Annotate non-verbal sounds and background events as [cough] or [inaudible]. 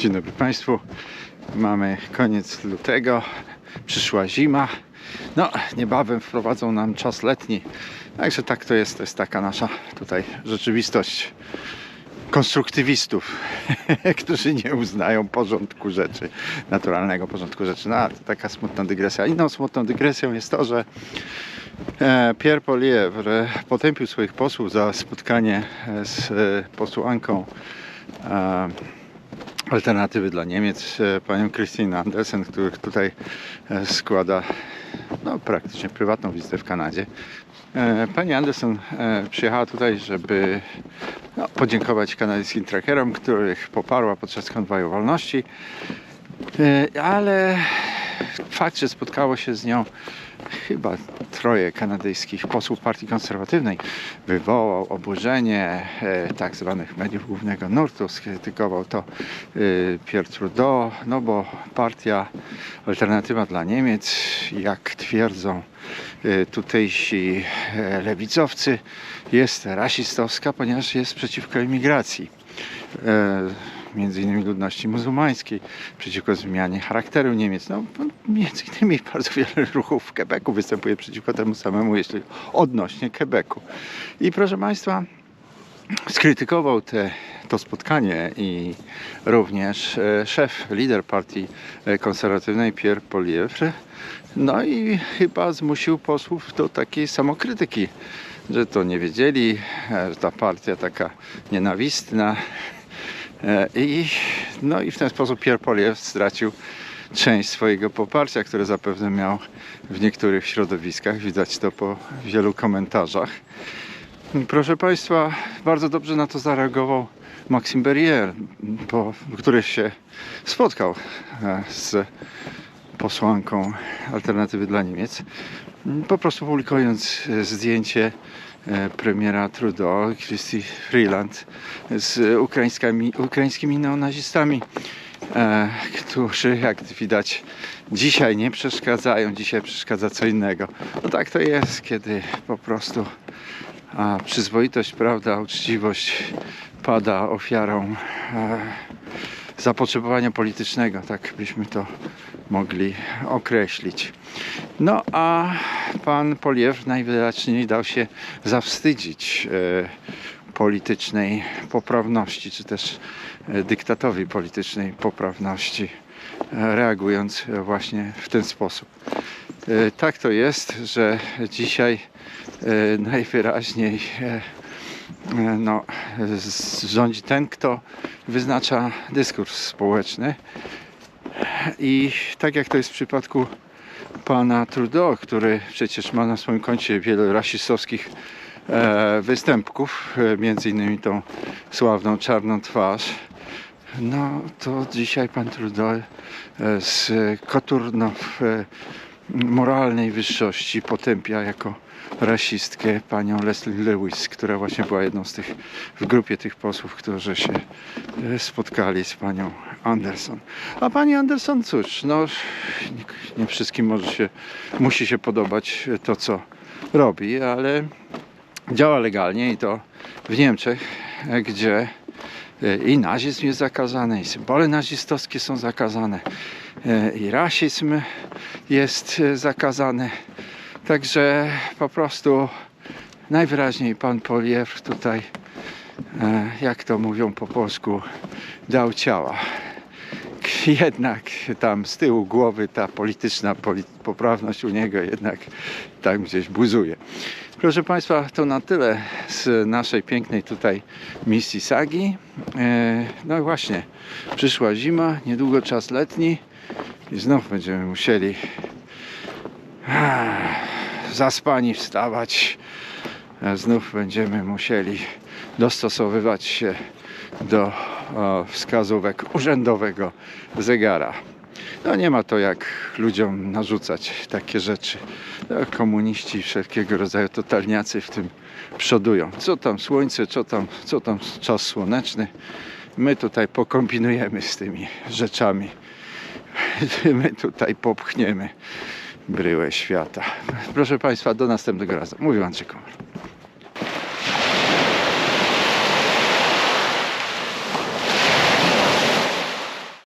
Dzień dobry Państwu. Mamy koniec lutego, przyszła zima. No, niebawem wprowadzą nam czas letni. Także tak to jest, to jest taka nasza tutaj rzeczywistość konstruktywistów, [laughs] którzy nie uznają porządku rzeczy, naturalnego porządku rzeczy. No, to taka smutna dygresja. Inną smutną dygresją jest to, że e, Pierre Polievre potępił swoich posłów za spotkanie e, z e, posłanką alternatywy dla Niemiec, e, panią Christine Andersen, który tutaj e, składa no, praktycznie prywatną wizytę w Kanadzie. E, Pani Anderson przyjechała tutaj, żeby no, podziękować kanadyjskim trackerom, których poparła podczas konwoju wolności, ale fakt, że spotkało się z nią chyba troje kanadyjskich posłów partii konserwatywnej wywołał oburzenie e, tak zwanych mediów głównego nurtu. Skrytykował to e, Pierre Trudeau, no bo partia Alternatywa dla Niemiec, jak twierdzą e, tutejsi lewicowcy, jest rasistowska, ponieważ jest przeciwko imigracji. Innymi ludności muzułmańskiej, przeciwko zmianie charakteru Niemiec. No, innymi bardzo wiele ruchów w Quebecu występuje przeciwko temu samemu, jeśli odnośnie Quebecu. I proszę Państwa, skrytykował te, to spotkanie i również e, szef, lider partii e, konserwatywnej Pierre Polievre. No i chyba zmusił posłów do takiej samokrytyki, że to nie wiedzieli, e, że ta partia taka nienawistna. E, I, no i w ten sposób Pierre Polievre stracił część swojego poparcia, które zapewne miał w niektórych środowiskach. Widać to po wielu komentarzach. Proszę Państwa, bardzo dobrze na to zareagował Maxime Berrier, bo, który się spotkał e, z posłanką Alternatywy dla Niemiec, po prostu publikując e, zdjęcie e, premiera Trudeau, Christy Freeland z ukraińskimi, ukraińskimi neonazistami, e, którzy jak widać dzisiaj nie przeszkadzają, dzisiaj przeszkadza co innego. No tak to jest, kiedy po prostu a przyzwoitość, prawda, uczciwość pada ofiarą zapotrzebowania politycznego, tak byśmy to mogli określić. No a pan Poliew najwyraźniej dał się zawstydzić e, politycznej poprawności, czy też e, dyktatowi politycznej poprawności, e, reagując właśnie w ten sposób. Tak to jest, że dzisiaj najwyraźniej no, z- rządzi ten, kto wyznacza dyskurs społeczny. I tak jak to jest w przypadku pana Trudeau, który przecież ma na swoim koncie wiele rasistowskich e, występków, e, między innymi tą sławną czarną twarz, no to dzisiaj pan Trudeau e, z koturno e, moralnej wyższości potępia jako rasistkę panią Leslie Lewis, która właśnie była jedną z tych w grupie tych posłów, którzy się e, spotkali z panią Anderson. A pani Anderson, cóż, no nie, wszystkim może się, musi się podobać to, co robi, ale działa legalnie i to w Niemczech, e, gdzie e, i nazizm jest zakazany, i symbole nazistowskie są zakazane, e, i rasizm jest e, zakazany. Także po prostu najwyraźniej pan Poliew tutaj, e, jak to mówią po polsku, dał ciała. [laughs] Jednak tam z tyłu głowy ta polityczna poli- poprawność u niego jednak tam gdzieś buzuje. Proszę Państwa, to na tyle z naszej pięknej tutaj misji Sagi. E, No i właśnie, przyszła zima, niedługo czas letni i znów będziemy musieli zaspani wstawać. Znów będziemy musieli dostosowywać się do wskazówek urzędowego zegara. No nie ma to jak ludziom narzucać takie rzeczy. No, komuniści wszelkiego rodzaju totalniacy w tym przodują. Co tam słońce, co tam, co tam czas słoneczny. My tutaj pokombinujemy z tymi rzeczami. [laughs] My tutaj popchniemy bryłę świata. Proszę Państwa, do następnego razu. Mówił Andrzej Komar.